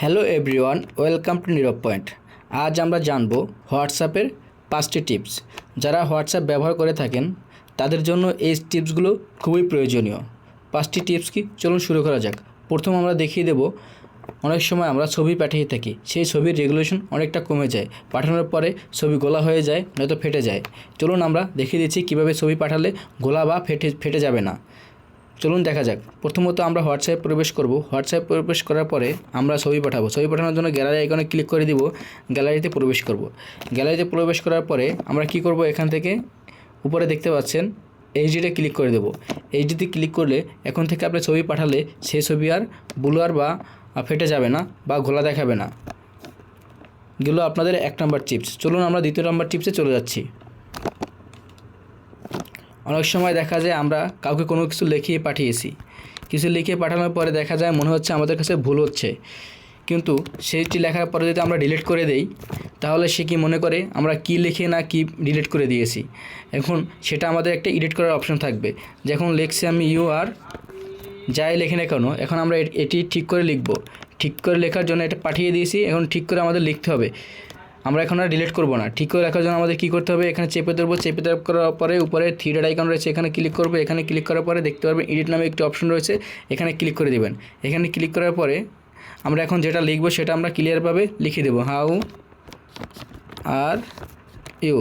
Hello everyone, welcome to Nirob point. আজ আমরা জানব হোয়াটসঅ্যাপের পাঁচটি টিপস। যারা হোয়াটসঅ্যাপ ব্যবহার করে থাকেন, তাদের জন্য এই টিপসগুলো খুবই প্রয়োজনীয়। পাঁচটি টিপস কি? চলুন শুরু করা যাক। প্রথম আমরা দেখিয়ে দেব, অনেক সময় আমরা ছবি পাঠিয়ে থাকি। সেই ছবির রেগুলেশন অনেকটা কমে যায়। পাঠানোর পরে ছবি গোলা হয়ে যায়, নয়তো ফেটে যায়। চলুন আমরা দেখিয়ে দিচ্ছি কীভাবে ছবি পাঠালে গোলা বা ফেটে ফেটে যাবে না। চলুন দেখা যাক। প্রথমত আমরা হোয়াটসঅ্যাপে প্রবেশ করব। হোয়াটসঅ্যাপ প্রবেশ করার পরে আমরা ছবি পাঠাবো। ছবি পাঠানোর জন্য গ্যালারি আইকনে ক্লিক করে দিব, গ্যালারিতে প্রবেশ করব। গ্যালারিতে প্রবেশ করার পরে আমরা কি করব এখান থেকে? উপরে দেখতে পাচ্ছেন, এইচডিতে ক্লিক করে দেবো। এইচডিতে ক্লিক করলে এখন থেকে আপনি ছবি পাঠালে সেই ছবি আর ব্লুয়ার বা ফেটে যাবে না বা ঘোলা দেখাবে না। এগুলো আপনাদের এক নম্বর চিপস। চলুন আমরা দ্বিতীয় নম্বর চিপসে চলে যাচ্ছি। অনেক সময় দেখা যায় আমরা কাউকে কোনো কিছু লিখিয়ে পাঠিয়েছি। কিছু লিখে পাঠানোর পরে দেখা যায় মনে হচ্ছে আমাদের কাছে ভুল হচ্ছে। কিন্তু সেইটি লেখার পরে যদি আমরা ডিলিট করে দেই, তাহলে সে কি মনে করে আমরা কি লিখে না কি ডিলিট করে দিয়েছি? এখন সেটা আমাদের একটা এডিট করার অপশন থাকবে। যখন লিখছি আমি ইউ আর যাই লেখে না কেন, এখন আমরা এটি ঠিক করে লিখব। ঠিক করে লেখার জন্য এটা পাঠিয়ে দিয়েছি, এখন ঠিক করে আমাদের লিখতে হবে। আমরা এখন আর ডিলিট করব না। ঠিক করে রাখার জন্য আমাদের কী করতে হবে? এখানে চেপে ধরবো, চেপে দেওয়ার করার পরে উপরে থ্রি ডট আইকন রয়েছে, এখানে ক্লিক করব, এখানে ক্লিক করার পরে দেখতে পারবেন এডিট নামে একটি অপশন রয়েছে, এখানে ক্লিক করে দিবেন। এখানে ক্লিক করার পরে আমরা এখন যেটা লিখব সেটা আমরা ক্লিয়ারভাবে লিখে দেবো। হাউ আর ইউ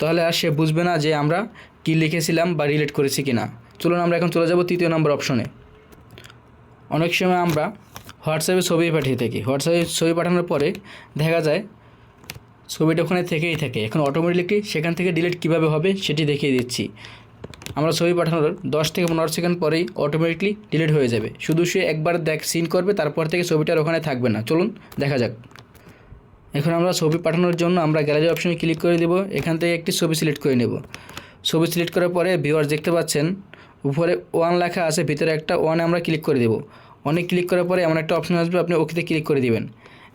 তাহলে আর সে বুঝবে না যে আমরা কী লিখেছিলাম বা রিলেট করেছি কি না চলুন আমরা এখন চলে যাব তৃতীয় নম্বর অপশনে অনেক সময় আমরা হোয়াটসঅ্যাপে ছবি পাঠিয়ে থাকি। হোয়াটসঅ্যাপে ছবি পাঠানোর পরে দেখা যায় ছবিটা ওখানে থেকেই থাকে। এখন অটোমেটিকলি সেখান থেকে ডিলিট কীভাবে হবে সেটি দেখিয়ে দিচ্ছি। আমরা ছবি পাঠানোর দশ থেকে পনেরো সেকেন্ড পরেই অটোমেটিকলি ডিলিট হয়ে যাবে। শুধু সে একবার দেখ সিন করবে, তারপর থেকে ছবিটার ওখানে থাকবে না। চলুন, দেখা যাক। এখন আমরা ছবি পাঠানোর জন্য আমরা গ্যালারি অপশনে ক্লিক করে দেব। এখান থেকে একটি ছবি সিলেক্ট করে নেব। ছবি সিলেক্ট করার পরে ভিউয়ার দেখতে পাচ্ছেন, উপরে ওয়ান লেখা আছে, ভিতরে একটা ওয়ানে আমরা ক্লিক করে দেব। ওয়ানে ক্লিক করার পরে এমন একটা অপশন আসবে, আপনি ওকেতে ক্লিক করে দিবেন।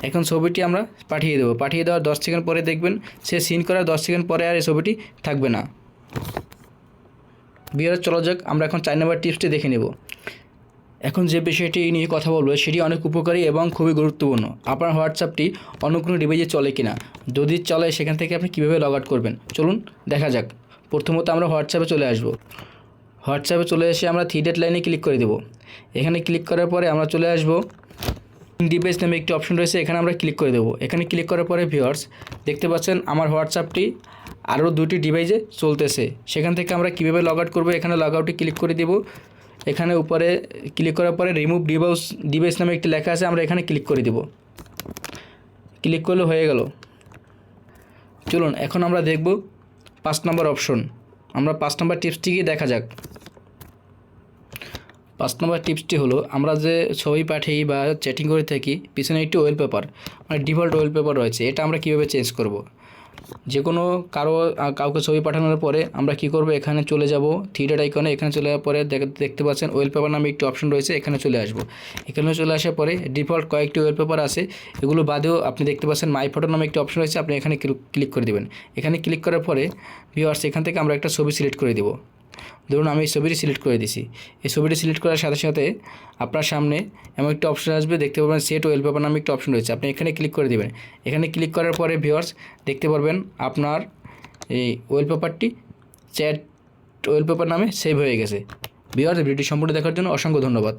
এখন ছবিটি আমরা পাঠিয়ে দেবো। পাঠিয়ে দেওয়ার দশ সেকেন্ড পরে দেখবেন, সে সিন করার দশ সেকেন্ড পরে আর এই ছবিটি থাকবে না। বিয়ার চলা যাক, আমরা এখন চার নম্বর টিপসটি দেখে নেব। এখন যে বিষয়টি নিয়ে কথা বলব, সেটি অনেক উপকারী এবং খুবই গুরুত্বপূর্ণ। আপনার হোয়াটসঅ্যাপটি অন্য কোনো ডিভাইসে চলে কিনা, যদি চলে, সেখান থেকে আপনি কীভাবে লগ আউট করবেন? চলুন, দেখা যাক। প্রথমত আমরা হোয়াটসঅ্যাপে চলে আসব। হোয়াটসঅ্যাপে চলে এসে আমরা থ্রি ডেট লাইনে ক্লিক করে দেবো। এখানে ক্লিক করার পরে আমরা চলে আসব ডিভাইস নামে একটি অপশন রয়েছে, এখানে আমরা ক্লিক করে দেবো। এখানে ক্লিক করার পরে ভিওয়ার্স দেখতে পাচ্ছেন আমার হোয়াটসঅ্যাপটি আরও দুটি ডিভাইসে চলতেছে। সেখান থেকে আমরা কীভাবে লগ আউট করব, এখানে লগ আউটে ক্লিক করে দেবো। এখানে উপরে ক্লিক করার পরে রিমুভ ডিভাইস ডিভাইস নামে একটি লেখা আছে, আমরা এখানে ক্লিক করে দেব। ক্লিক করলে হয়ে গেল। চলুন, এখন আমরা দেখব পাঁচ নম্বর অপশন আমরা পাঁচ নম্বর টিপসটিকে দেখা যাক। পাঁচ নম্বর টিপসটি হলো, আমরা যে ছবি পাঠাই বা চ্যাটিং করে থাকি, পিছনে একটি ওয়েল পেপার মানে ডিফল্ট ওয়েল পেপার রয়েছে, এটা আমরা কীভাবে চেঞ্জ করব। যে কোনো কারও কাউকে ছবি পাঠানোর পরে আমরা কি করব? এখানে চলে যাব থিয়েটার আইকনে এখানে চলে যাওয়ার পরে দেখ- দেখতে পাচ্ছেন ওয়েল পেপার নামে একটি অপশন রয়েছে, এখানে চলে আসব। এখানে চলে আসার পরে ডিফল্ট কয়েকটি ওয়েল পেপার আছে, এগুলো বাদেও আপনি দেখতে পাচ্ছেন মাই ফটো নামে একটি অপশন রয়েছে, আপনি এখানে ক্লিক করে দেবেন। এখানে ক্লিক করার পরে ভিউয়ার্স এখান থেকে আমরা একটা ছবি সিলেক্ট করে দেবো। ধরুন আমি এই ছবিটি সিলেক্ট করে দিছি। এই ছবিটি সিলেক্ট করার সাথে সাথে আপনার সামনে এমন একটা অপশন আসবে, দেখতে পাবেন সেট ওয়েল পেপার নামে একটি অপশন রয়েছে। আপনি এখানে ক্লিক করে দেবেন। এখানে ক্লিক করার পরে ভিওর্স দেখতে পারবেন আপনার এই ওয়েল পেপারটি চ্যাট ওয়েল পেপার নামে সেভ হয়ে গেছে। ভিওর্স ভিডিওটি সম্পূর্ণ দেখার জন্য অসংখ্য ধন্যবাদ।